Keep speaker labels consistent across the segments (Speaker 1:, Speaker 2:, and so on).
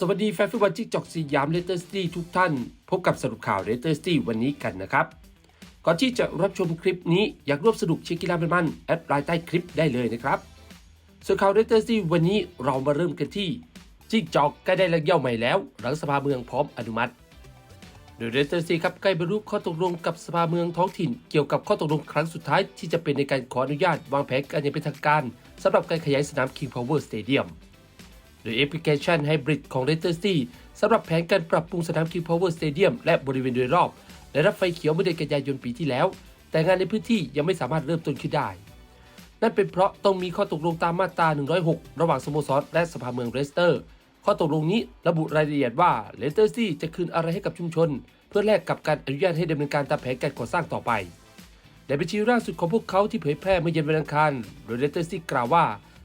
Speaker 1: สวัสดีแฟนฟุตบอลจิ๊กจอกสยามเลเตอร์สตี้ทุกท่าน พบกับสรุปข่าวเลเตอร์สตี้วันนี้กันนะครับ ก่อนที่จะรับชมคลิปนี้อยากร่วมสนุกเชียร์กีฬาเป็นมันแอดไลน์ใต้คลิปได้เลยนะครับส่วนข่าวเลเตอร์สตี้วันนี้เรามาเริ่มกันที่จิ๊กจอกใกล้ได้ระเย่าใหม่แล้ว หลังสภาเมืองพร้อมอนุมัติ โดยเรสเตอร์ซีครับใกล้บรรลุข้อตกลงกับสภาเมืองท้องถิ่น เกี่ยวกับข้อตกลงครั้งสุดท้ายที่จะเป็นในการขออนุญาตวางแผนการอย่างเป็นทางการสำหรับการขยายสนาม King Power Stadium โดยแอปพลิเคชันไฮบริดของ r e t e r c สำหรับแผนการปรับปรุงสนาม King Power Stadium และบริเวณโดยรอบได้รับไฟเขียวเมื่อเดือนกันยายนปีที่แล้ว แต่งานในพื้นที่ยังไม่สามารถเริ่มต้นขึ้นได้ นั่นเป็นเพราะต้องมีข้อตกลงตามมาตรา 106 ระหว่างสโมสรและสภาเมืองเรสเตอร์ ข้อตกลงนี้ระบุรายละเอียดว่าเลสเตอร์ซีจะคืนอะไรให้กับชุมชน เพื่อแลกกับการอนุญาตให้ดำเนินการตามแผนการก่อสร้างต่อไปในบัญชีล่าสุดของพวกเขาที่เผยแพร่เมื่อเย็นวันอังคารโดยเลสเตอร์ซีกล่าวว่า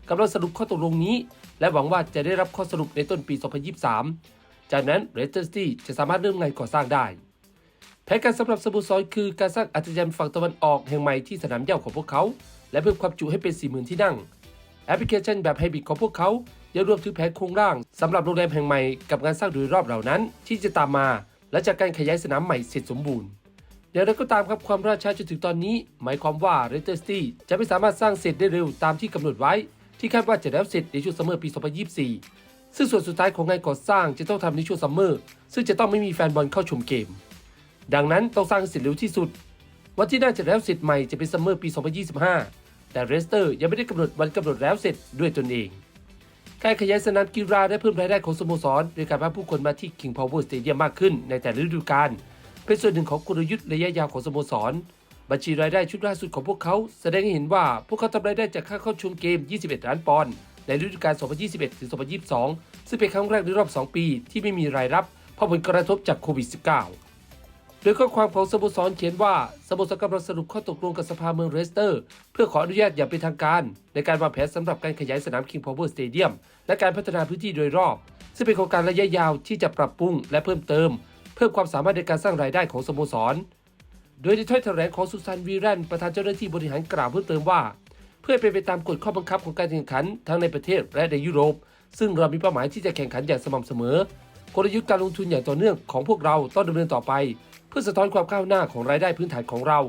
Speaker 1: กำลังสรุปข้อตกลงนี้ และหวังว่าจะได้รับข้อสรุปในต้นปี 2023 จากนั้นเลสเตอร์ซีจะสามารถเริ่มงานก่อสร้างได้ แผนการสำหรับสโมสรคือการสร้างอัจฉริยฝั่งตะวันออกแห่งใหม่ที่สนามหญ้าของพวกเขา และเพิ่มความจุให้เป็น 40,000 ที่นั่ง แอปพลิเคชันแบบไฮบริดของพวกเขายังรวมถึงแผนโครงร่างสำหรับโรงแรมแห่งใหม่กับงานสร้างโดยรอบเหล่านั้นที่จะตามมาและจากการขยายสนามใหม่เสร็จสมบูรณ์อย่างไรก็ตามครับความราช้าจนถึงตอนนี้ หมายความว่าเรเตอร์สตี้จะไม่สามารถสร้างเสร็จได้เร็วตามที่กำหนดไว้ ที่คาดว่าจะแล้วเสร็จในช่วงซัมเมอร์ปี 2024 ซึ่งส่วนสุดท้ายของงานก่อสร้างจะต้องทำในช่วงซัมเมอร์ซึ่งจะต้องไม่มีแฟนบอลเข้าชมเกม ดังนั้นต้องสร้างเสร็จเร็วที่สุด วันที่น่าจะแล้วเสร็จใหม่จะเป็นซัมเมอร์ปี 2025 แต่เรสเตอร์ยังไม่ได้กำหนดวันกำหนดแล้วเสร็จด้วยตนเองการขยายสนามกีฬาได้เพิ่มรายได้ของสโมสรโดยการพาผู้คนมาที่ King Power Stadium มากขึ้นในแต่ละฤดูกาลเป็นส่วนหนึ่งของกลยุทธ์ระยะยาวของสโมสร บัญชีรายได้ชุดล่าสุดของพวกเขา แสดงให้เห็นว่าพวกเขาทำรายได้จากค่าเข้าชมเกม 21 ล้านปอนด์ในฤดูกาล 2021-2022 ซึ่งเป็นครั้งแรกในรอบ 2 ปี ที่ไม่มีรายรับเพราะผลกระทบจากโควิด -19 โดยข้อความของสโมสรเขียนว่าสโมสรกำลังสรุปข้อตกลงกับสภาเมืองเรสเตอร์ เพื่อขออนุญาตอย่างเป็นทางการ ในการวางแผนสำหรับการขยายสนาม King Power Stadium และการพัฒนาพื้นที่โดยรอบ ซึ่งเป็นโครงการระยะยาวที่จะปรับปรุงและเพิ่มเติม เพิ่มความสามารถในการสร้างรายได้ของสโมสร โดยในถ้อยแถลงของสุสันวีแรนประธานเจ้าหน้าที่บริหารกล่าวเพิ่มเติมว่า เพื่อเป็นไปตามกฎข้อบังคับของการแข่งขันทั้งในประเทศและในยุโรป ซึ่งเรามีเป้าหมายที่จะแข่งขันอย่างสม่ำเสมอกลยุทธ์การลงทุนอย่างต่อเนื่องของพวกเราต้องดำเนินต่อไป เพื่อสะท้อนความก้าวหน้าของรายได้พื้นฐานของเรา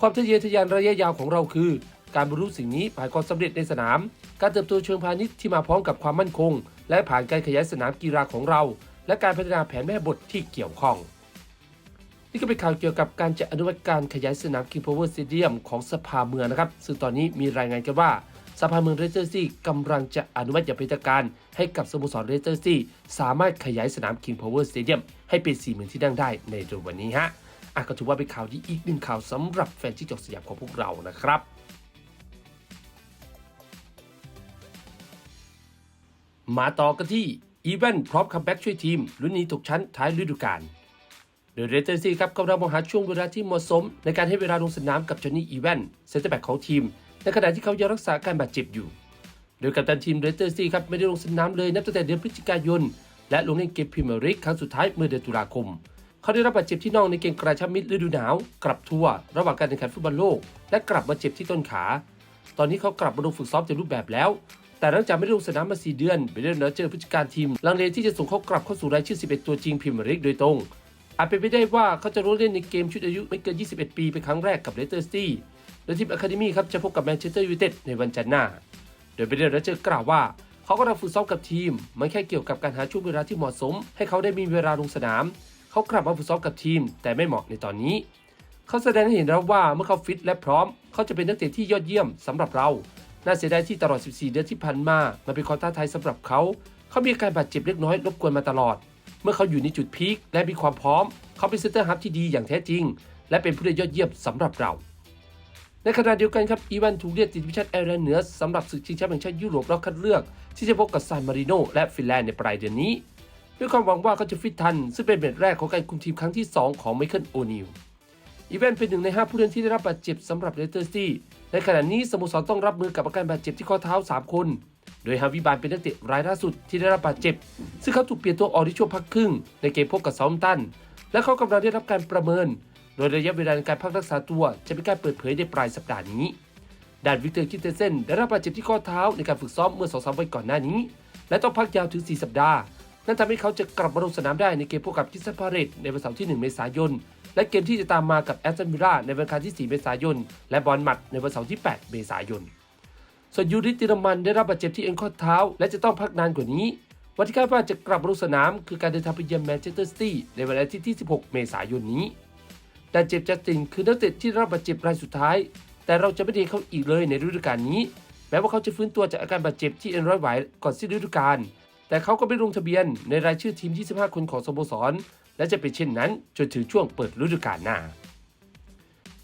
Speaker 1: ความทะเยอทะยานระยะยาวของเราคือ การบรรลุสิ่งนี้ผ่านความสำเร็จในสนาม การเติบโตเชิงพาณิชย์ที่มาพร้อมกับความมั่นคง และผ่านการขยายสนามกีฬาของเรา และการพัฒนาแผนแม่บทที่เกี่ยวข้อง นี่ก็เป็นข่าวเกี่ยวกับการจะอนุมัติการขยายสนาม King Power Stadium ของสภาเมืองนะครับ ซึ่งตอนนี้มีรายงานกันว่าสภาเมืองเรสเตอร์ซีกำลังจะอนุมัติอย่างเป็นทางการให้กับสโมสรเรสเตอร์ซีสามารถขยายสนาม King Power Stadium ให้เป็น40,000ที่นั่งได้ในเร็ววันนี้ฮะอะก็ถือว่าเป็นข่าวดีอีกหนึ่งข่าวสำหรับแฟนที่จกสยามของพวกเรานะครับมาต่อกันที่อีเวนต์พร้อมคัมแบ็กช่วยทีมรุ่นนี้ตกชั้นท้ายฤดูกาล โดยเรเตอร์ซีครับกำลังมองหาช่วงเวลาที่เหมาะสม ในการให้เวลาลงสนามกับจอห์นนี่อีแวนเซนเตอร์แบ็กของทีม ในขณะที่เขายังรักษาการบาดเจ็บอยู่ โดยกัปตันทีมเรเตอร์ซีครับไม่ได้ลงสนามเลยนับตั้งแต่เดือนพฤศจิกายน และลงเล่นเกมพรีเมียร์ลีกครั้งสุดท้ายเมื่อเดือนตุลาคม เขาได้รับบาดเจ็บที่น่องในเกมกระชับมิตรฤดูหนาว กลับทัวร์ระหว่างการแข่งขันฟุตบอลโลก และกลับมาเจ็บที่ต้นขา ตอนนี้เขากลับมาลงฝึกซ้อมเต็มรูปแบบแล้ว แต่หลังจากไม่ได้ลงสนามมา4เดือนเบเดนเนอร์เจอผู้จัดการทีมลังเลที่จะส่งเขากลับเข้าสู่รายชื่อ 11 ตัวจริงพรีเมียร์ลีกโดยตรง อาจเป็นไปได้ว่าเขาจะร่วมเล่นในเกมชุดอายุไม่เกิน 21 ปีเป็นครั้งแรกกับเลสเตอร์ซิตี้โดยทีมอะคาเดมี่ครับจะพบกับแมนเชสเตอร์ยูไนเต็ดในวันจันทร์หน้า โดยเบเดนเนอร์เจอกล่าวว่าเขากำลังฝึกซ้อมกับทีม มันแค่เกี่ยวกับการหาช่วงเวลาที่เหมาะสม ให้เขาได้มีเวลาลงสนาม เขากลับมาฝึกซ้อมกับทีม แต่ไม่เหมาะในตอนนี้ เขาแสดงให้เห็นแล้วว่าเมื่อเขาฟิตและพร้อม เขาจะเป็นนักเตะที่ยอดเยี่ยมสำหรับเรา น่าเสียดายที่ตลอด 14 เดือนที่ผ่านมา มันเป็นความท้าทายสำหรับเขา เขามีอาการบาดเจ็บเล็กน้อยรบกวนมาตลอด เมื่อเขาอยู่ในจุดพีคและมีความพร้อม เขาเป็นเซนเตอร์ฮับที่ดีอย่างแท้จริง และเป็นผู้เล่นยอดเยี่ยมสำหรับเรา ในขณะเดียวกันครับอีวานถูกเรียกติดวิชันแอร์แลนเหนือสำหรับศึกชิงแชมป์แห่งชาติยุโรปรอบคัดเลือก ที่จะพบกับซานมาริโนและฟินแลนด์ในปลายเดือนนี้ด้วยความหวังว่าเขาจะฟิตทัน ซึ่งเป็นเมตช์แรกของการคุมทีมครั้งที่ 2 ของไมเคิลโอนิลอีเวนเป็นหนึ่งใน 5 ผู้เล่นที่ได้รับบาดเจ็บสำหรับเลสเตอร์ซิตี้ในขณะนี้สโมสรต้องรับมือกับอาการบาดเจ็บที่ข้อเท้า 3 คน โดยฮาวิบานเป็นนักเตะรายล่าสุดที่ได้รับบาดเจ็บ ซึ่งเขาถูกเปลี่ยนตัวออกในช่วงพักครึ่ง ในเกมพบกับซาท์แฮมตัน และเขากำลังได้รับการประเมิน โดยระยะเวลาในการพักรักษาตัวจะเป็นการเปิดเผยในปลายสัปดาห์นี้ด้านวิกเตอร์คิเตเซนได้รับบาดเจ็บที่ข้อเท้าในการฝึกซ้อมเมื่อ2-3วันก่อนหน้านี้ และต้องพักยาวถึง 4 สัปดาห์ นั่นทำให้เขาจะกลับมาลงสนามได้ในเกมพบกับคิสซันพาเรตในวันเสาร์ที่ 1 เมษายน และเกมที่จะตามมากับแอสตันวิลล่าในวันอังคารที่ 4 เมษายน และบอลมัดในวันเสาร์ที่ 8 เมษายน ส่วนยูริติรมันได้รับบาดเจ็บที่เอ็นข้อเท้า และจะต้องพักนานกว่านี้ วันที่คาดว่าจะกลับลงสนามคือการเดินทางไปเยือนแมนเชสเตอร์ซิตี้ในวันอาทิตย์ที่ 16 เมษายนนี้ แต่เจ็บจัสตินคือนักเตะที่รับบาดเจ็บรายสุดท้าย แต่เราจะไม่ได้เขาอีกเลยในฤดูกาลนี้ แม้ว่าเขาจะฟื้นตัวจากอาการบาดเจ็บที่เอ็นร้อยไหวก่อนสิ้นฤดูกาลแต่เขาก็ไม่ลงทะเบียนในรายชื่อทีม 25 คนของสโมสร และจะเป็นเช่นนั้นจนถึงช่วงเปิดฤดูกาลหน้า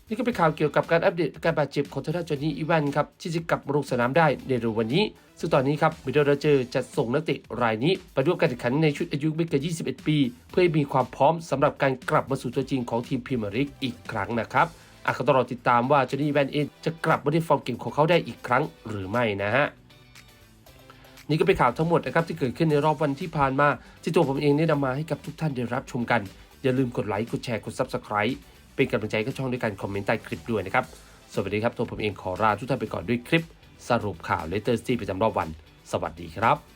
Speaker 1: นี่ก็เป็นข่าวเกี่ยวกับการอัปเดตอาการบาดเจ็บของทางด้านจอห์นนี่อีแวนครับที่จะกลับลงสนามได้ในเร็ววันนี้ ซึ่งตอนนี้ครับมิดเดิลเจอร์จะส่งนักเตะรายนี้ ไปร่วมการแข่งขันในชุดอายุไม่เกิน 21 ปี เพื่อให้มีความพร้อมสำหรับการกลับมาสู่ตัวจริงของทีมพรีเมียร์ลีกอีกครั้งนะครับอาจก็ต้องรอติดตามว่าจอห์นนี่อีแวนเองจะกลับมาได้ฟอร์มเก่งของเขาได้อีกครั้งหรือไม่นะฮะนี่ก็เป็นข่าวทั้งหมดนะครับที่เกิดขึ้นในรอบวันที่ผ่านมา ที่ตัวผมเองได้นำมาให้กับทุกท่านได้รับชมกัน อย่าลืมกดไลค์กดแชร์กด Subscribe เป็นกำลังใจกับช่องด้วยการคอมเมนต์ใต้คลิปด้วยนะครับ สวัสดีครับ ตัวผมเองขอลาทุกท่านไปก่อนด้วยคลิป สรุปข่าวเลเตอร์ซีประจำรอบวัน สวัสดีครับ